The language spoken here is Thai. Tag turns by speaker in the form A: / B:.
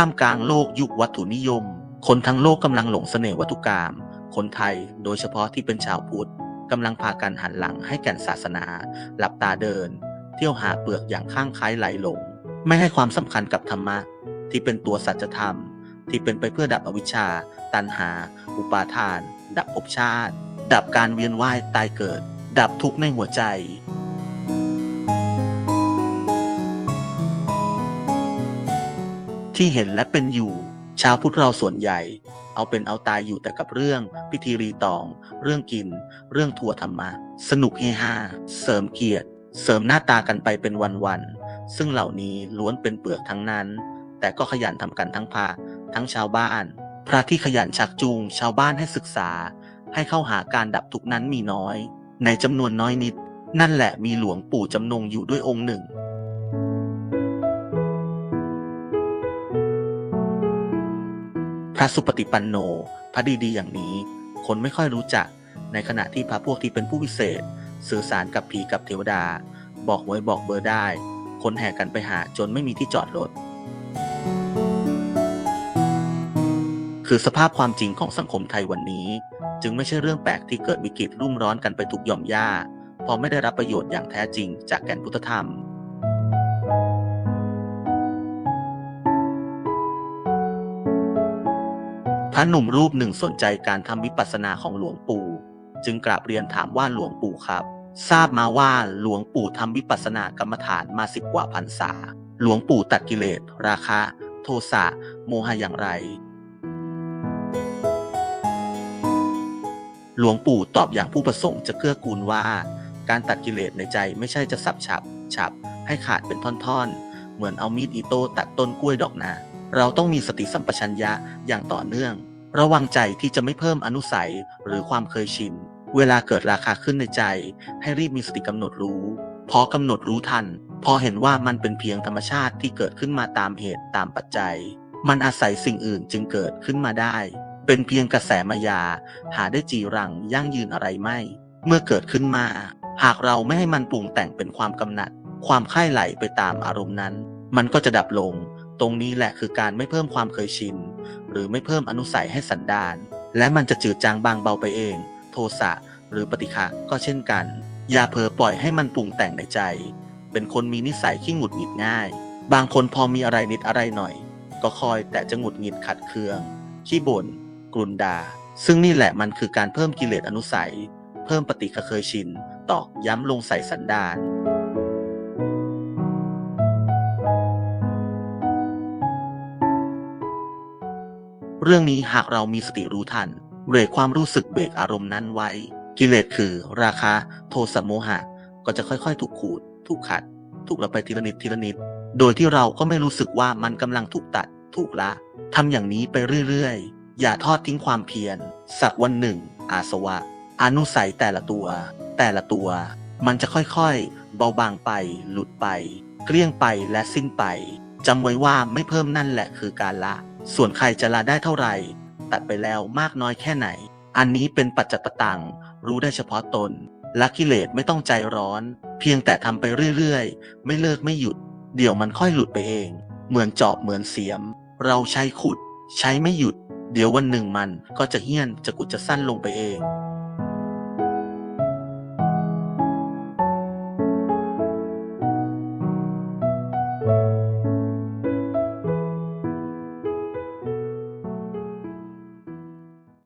A: ท่ามกลางโลกยุควัตถุนิยม คนทั้งโลกกำลังหลงเสน่ห์วัตถุกรรม คนไทยโดยเฉพาะที่เป็นชาวพุทธกำลังพากันหันหลังให้แก่นศาสนา หลับตาเดิน เที่ยวหาเปลือกอย่างข้างคล้ายไหลหลง ไม่ให้ความสำคัญกับธรรมะ ที่เป็นตัวสัจธรรม ที่เป็นไปเพื่อดับอวิชชา ตัณหา อุปาทาน ดับภพชาติ ดับการเวียนว่ายตายเกิด ดับทุกข์ในหัวใจที่เห็นและเป็นอยู่ ชาวพุทธเราส่วนใหญ่ เอาเป็นเอาตายอยู่แต่กับเรื่อง พิธีรีตอง เรื่องกิน เรื่องทัวธรรมะ สนุกเฮฮาเสริมเกียรติ เสริมหน้าตากันไปเป็นวันๆซึ่งเหล่านี้ล้วนเป็นเปลือกทั้งนั้น แต่ก็ขยันทำกันทั้งพระ ทั้งชาวบ้าน พระที่ขยันชักจูง ชาวบ้านให้ศึกษา ให้เข้าหาการดับทุกนั้นมีน้อย ในจำนวนน้อยนิด นั่นแหละมีหลวงปู่จำนงอยู่ด้วยองค์หนึ่งพระสุปฏิปันโน พระดีๆ อย่างนี้ คนไม่ค่อยรู้จัก ในขณะที่พระพวกที่เป็นผู้วิเศษ สื่อสารกับผีกับเทวดา บอกไว้บอกเบอร์ได้ คนแห่กันไปหาจนไม่มีที่จอดรถ คือสภาพความจริงของสังคมไทยวันนี้ จึงไม่ใช่เรื่องแปลกที่เกิดวิกฤตรุ่มร้อนกันไปทุกหย่อมย่าพอไม่ได้รับประโยชน์อย่างแท้จริงจากแก่นพุทธธรรม พระหนุ่มรูปหนึ่งสนใจการทำวิปัสสนาของหลวงปู่ จึงกราบเรียนถามว่าหลวงปู่ครับ ทราบมาว่าหลวงปู่ทำวิปัสสนากรรมฐานมาสิบกว่าพรรษา หลวงปู่ตัดกิเลส ราคะ โทสะโมหะอย่างไร หลวงปู่ตอบอย่างผู้ประสงค์จะเกื้อกูลว่า การตัดกิเลสในใจไม่ใช่จะสับฉับฉับให้ขาดเป็นท่อนๆ เหมือนเอามีดอิโต้ตัดต้นกล้วยดอกนา เราต้องมีสติสัมปชัญญะอย่างต่อเนื่อง ระวังใจที่จะไม่เพิ่มอนุสัยหรือความเคยชิน เวลาเกิดราคาขึ้นในใจ ให้รีบมีสติกำหนดรู้พอกำหนดรู้ทัน พอเห็นว่ามันเป็นเพียงธรรมชาติที่เกิดขึ้นมาตามเหตุตามปัจจัย มันอาศัยสิ่งอื่นจึงเกิดขึ้นมาได้ เป็นเพียงกระแสมายา หาได้จีรังยั่งยืนอะไรไม่ เมื่อเกิดขึ้นมา หากเราไม่ให้มันปรุงแต่งเป็นความกำหนัด ความค่ายไหลไปตามอารมณ์นั้น มันก็จะดับลง ตรงนี้แหละคือการไม่เพิ่มความเคยชิน หรือไม่เพิ่มอนุสัยให้สันดาน และมันจะจืดจางบางเบาไปเอง โทสะหรือปฏิฆะก็เช่นกัน อย่าเผลอปล่อยให้มันปรุงแต่งในใจ เป็นคนมีนิสัยขี้หงุดหงิดง่าย บางคนพอมีอะไรนิดอะไรหน่อย ก็คอยแต่จะหงุดหงิดขัดเคืองขี้บ่น กรุนดา ซึ่งนี่แหละมันคือการเพิ่มกิเลสอนุสัย เพิ่มปฏิฆเคยชิน ตอกย้ำลงใส่สันดานเรื่องนี้หากเรามีสติรู้ทันเบรกความรู้สึกเบรกอารมณ์นั้นไว้ กิเลสคือราคะโทสะโมหะ ก็จะค่อยๆ ถูกขูด ถูกขัด ถูกละไปทีละนิดทีละนิด โดยที่เราก็ไม่รู้สึกว่ามันกำลังถูกตัด ถูกละทำอย่างนี้ไปเรื่อยๆ อย่าทอดทิ้งความเพียร สักวันหนึ่ง อาสวะ อนุสัยแต่ละตัว แต่ละตัว มันจะค่อยๆ เบาบางไป หลุดไป เกลี้ยงไปและสิ้นไปจำไว้ว่าไม่เพิ่มนั่นแหละคือการละ ส่วนใครจะละได้เท่าไหร่ตัดไปแล้วมากน้อยแค่ไหน อันนี้เป็นปัจจตตังรู้ได้เฉพาะตนละกิเลสไม่ต้องใจร้อน เพียงแต่ทำไปเรื่อยๆ ไม่เลิกไม่หยุด เดี๋ยวมันค่อยหลุดไปเอง เหมือนจอบเหมือนเสียม เราใช้ขุด ใช้ไม่หยุด เดี๋ยววันหนึ่งมันก็จะเฮี้ยนจะกุดจะสั้นลงไปเอง